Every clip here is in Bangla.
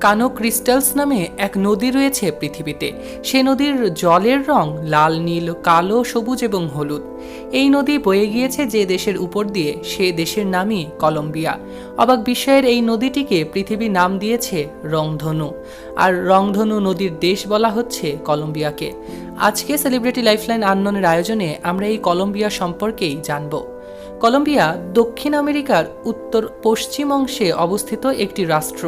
কানো ক্রিস্টালস নামে এক নদী রয়েছে পৃথিবীতে। সে নদীর জলের রং লাল, নীল, কালো, সবুজ এবং হলুদ। এই নদী বয়ে গিয়েছে যে দেশের উপর দিয়ে, সে দেশের নামই কলম্বিয়া। অবাক বিষয়ের এই নদীটিকে পৃথিবী নাম দিয়েছে রংধনু। আর রংধনু নদীর দেশ বলা হচ্ছে কলম্বিয়াকে। আজকে সেলিব্রিটি লাইফলাইন আন্দোলনের আয়োজনে আমরা এই কলম্বিয়া সম্পর্কেই জানব। কলম্বিয়া দক্ষিণ আমেরিকার উত্তর পশ্চিম অংশে অবস্থিত একটি রাষ্ট্র।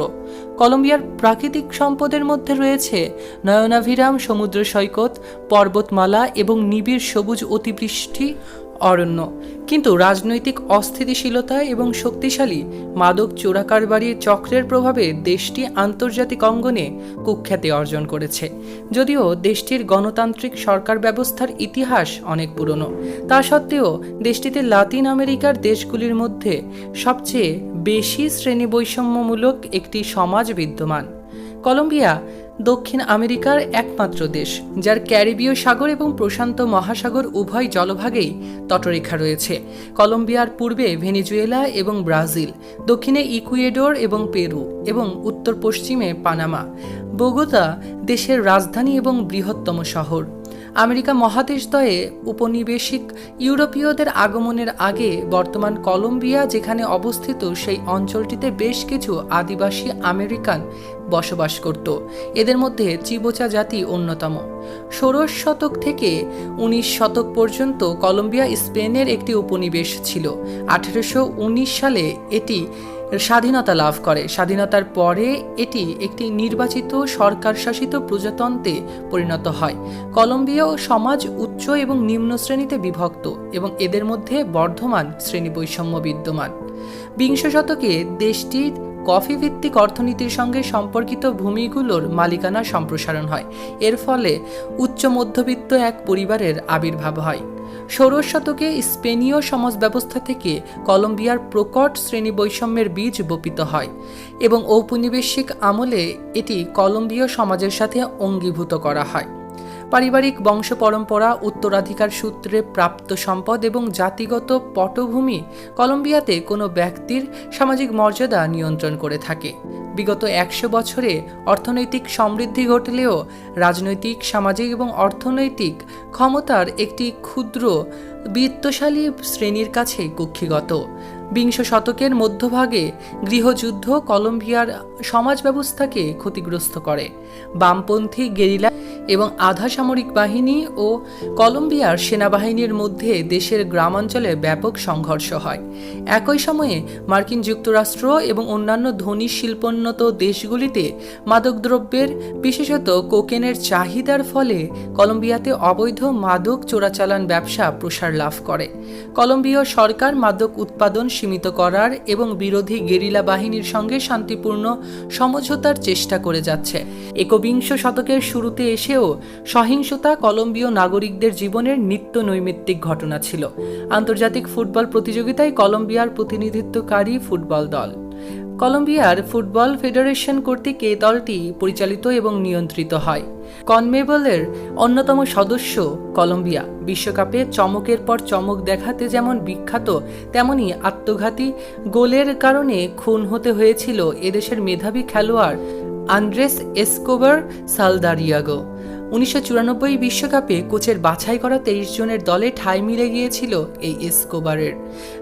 কলম্বিয়ার প্রাকৃতিক সম্পদের মধ্যে রয়েছে নয়নাভিরাম সমুদ্র সৈকত, পর্বতমালা এবং নিবিড় সবুজ অতিবৃষ্টি অরণ্য। কিন্তু রাজনৈতিক অস্থিতিশীলতা এবং শক্তিশালী মাদক চোরাকারবারির চক্রের প্রভাবে দেশটি আন্তর্জাতিক অঙ্গনে কুখ্যাতি অর্জন করেছে। যদিও দেশটির গণতান্ত্রিক সরকার ব্যবস্থার ইতিহাস অনেক পুরনো। তা সত্ত্বেও দেশটিতে লাতিন আমেরিকার দেশগুলির মধ্যে সবচেয়ে বেশি শ্রেণি বৈষম্যমূলক একটি সমাজ বিদ্যমান। কলম্বিয়া দক্ষিণ আমেরিকার একমাত্র দেশ, যার ক্যারিবীয় সাগর এবং প্রশান্ত মহাসাগর উভয় জলভাগেই তটরেখা রয়েছে। কলম্বিয়ার পূর্বে ভেনিজুয়েলা এবং ব্রাজিল, দক্ষিণে ইকুয়েডর এবং পেরু, এবং উত্তর পশ্চিমে পানামা। বোগোতা দেশের রাজধানী এবং বৃহত্তম শহর। আমেরিকা মহাদেশদ্বয়ে উপনিবেশিক ইউরোপীয়দের আগমনের আগে বর্তমান কলম্বিয়া, যেখানে অবস্থিত সেই অঞ্চলটিতে বেশ কিছু আদিবাসী আমেরিকান বসবাস করত। এদের মধ্যে চিবোচা জাতি অন্যতম। ষোড়শ শতক থেকে উনিশ শতক পর্যন্ত কলম্বিয়া, স্পেনের একটি উপনিবেশ ছিল। আঠেরোশো সালে এটি স্বাধীনতা লাভ করে। স্বাধীনতার পরে এটি একটি নির্বাচিত সরকার শাসিত প্রজাতন্ত্রে পরিণত হয়। কলম্বিয়া সমাজ এবং নিম্ন শ্রেণীতে বিভক্ত এবং এদের মধ্যে বর্ধমান শ্রেণি বৈষম্য বিদ্যমান। বিংশ শতকে দেশটির কফি ভিত্তিক অর্থনীতির সঙ্গে সম্পর্কিত ভূমিগুলোর মালিকানা সম্প্রসারণ হয়। এর ফলে উচ্চ মধ্যবিত্ত এক পরিবারের আবির্ভাব হয়। ষোড়শ শতকে স্পেনীয় সমাজ ব্যবস্থা থেকে কলম্বিয়ার প্রকট শ্রেণি বৈষম্যের বীজ বপিত হয় এবং ঔপনিবেশিক আমলে এটি কলম্বীয় সমাজের সাথে অঙ্গীভূত করা হয়। পারিবারিক বংশ পরম্পরা, উত্তরাধিকার সূত্রে প্রাপ্ত সম্পদ এবং জাতিগত পটভূমি কলম্বিয়াতে কোনো ব্যক্তির সামাজিক মর্যাদা নিয়ন্ত্রণ করে থাকে। বিগত একশো বছরে অর্থনৈতিক সমৃদ্ধি ঘটলেও রাজনৈতিক, সামাজিক এবং অর্থনৈতিক ক্ষমতার একটি ক্ষুদ্র, বিত্তশালী শ্রেণির কাছে কুক্ষিগত। বিংশ শতকের মধ্যভাগে গৃহযুদ্ধ কলম্বিয়ার সমাজ ব্যবস্থাকে ক্ষতিগ্রস্ত করে। বামপন্থী গেরিলা এবং আধা সামরিক বাহিনী ও কলম্বিয়ার সেনাবাহিনীর মধ্যে দেশের গ্রামাঞ্চলে ব্যাপক সংঘর্ষ হয়। একই সময়ে মার্কিন যুক্তরাষ্ট্র এবং অন্যান্য ধনী শিল্পোন্নত দেশগুলিতে মাদকদ্রব্যের, বিশেষত কোকেনের চাহিদার ফলে কলম্বিয়াতে অবৈধ মাদক চোরাচালান ব্যবসা প্রসার লাভ করে। কলম্বিয় সরকার মাদক উৎপাদন সীমিত করার এবং বিরোধী গেরিলা বাহিনীর সঙ্গে শান্তিপূর্ণ সমঝোতার চেষ্টা করে যাচ্ছে। একবিংশ শতকের শুরুতে এসেও সহিংসতা কলম্বীয় নাগরিকদের জীবনের নিত্য নৈমিত্তিক ঘটনা ছিল। আন্তর্জাতিক ফুটবল প্রতিযোগিতায় কলম্বিয়ার প্রতিনিধিত্বকারী ফুটবল দল। কলম্বিয়ার ফুটবল ফেডারেশন কর্তৃক এই দলটি পরিচালিত এবং নিয়ন্ত্রিত হয়। কনমেবলের অন্যতম সদস্য কলম্বিয়া। বিশ্বকাপে চমকের পর চমক দেখাতে যেমন বিখ্যাত, তেমনি আত্মঘাতী গোলের কারণে খুন হতে হয়েছিল এদেশের মেধাবী খেলোয়াড় আন্দ্রেস এসকোবার সালদারিয়াগো। উনিশশো বিশ্বকাপে কোচের বাছাই করা তেইশ জনের দলে ঠাঁই মিলে গিয়েছিল এই এসকোবারের।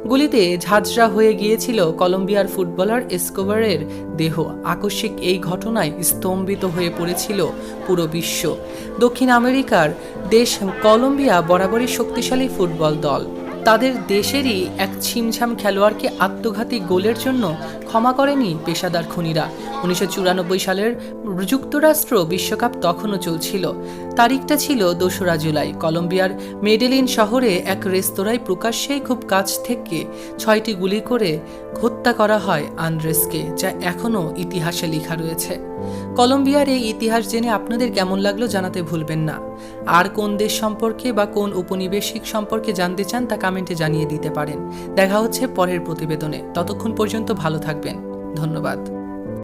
গুলিতে ঝাঁঝরা হয়ে গিয়েছিল কলম্বিয়ার ফুটবলার এসকোবারের দেহ। আকস্মিক এই ঘটনায় স্তম্ভিত হয়ে পড়েছিল পুরো বিশ্ব। দক্ষিণ আমেরিকার দেশ কলম্বিয়া বরাবরই শক্তিশালী ফুটবল দল। তাদের দেশেরই এক ছিমছাম খেলোয়াড়কে আত্মঘাতী গোলের জন্য ক্ষমা করেনি পেশাদার খুনিরা। উনিশশো চুরানব্বই সালের যুক্তরাষ্ট্র বিশ্বকাপ তখনও চলছিল। তারিখটা ছিল দোসরা জুলাই। কলম্বিয়ার মেডেলিন শহরে এক রেস্তোরাঁয় প্রকাশ্যেই খুব কাছ থেকে ছয়টি গুলি করে হত্যা করা হয় আন্দ্রেসকে, যা এখনও ইতিহাসে লেখা রয়েছে। কলম্বিয়ার এই ইতিহাস জেনে আপনাদের কেমন লাগল জানাতে ভুলবেন না। আর কোন দেশ সম্পর্কে বা কোন উপনিবেশিক সম্পর্কে জানতে চান তা কমেন্টে জানিয়ে দিতে পারেন। দেখা হচ্ছে পরের প্রতিবেদনে। ততক্ষণ পর্যন্ত ভালো থাকবেন। ধন্যবাদ।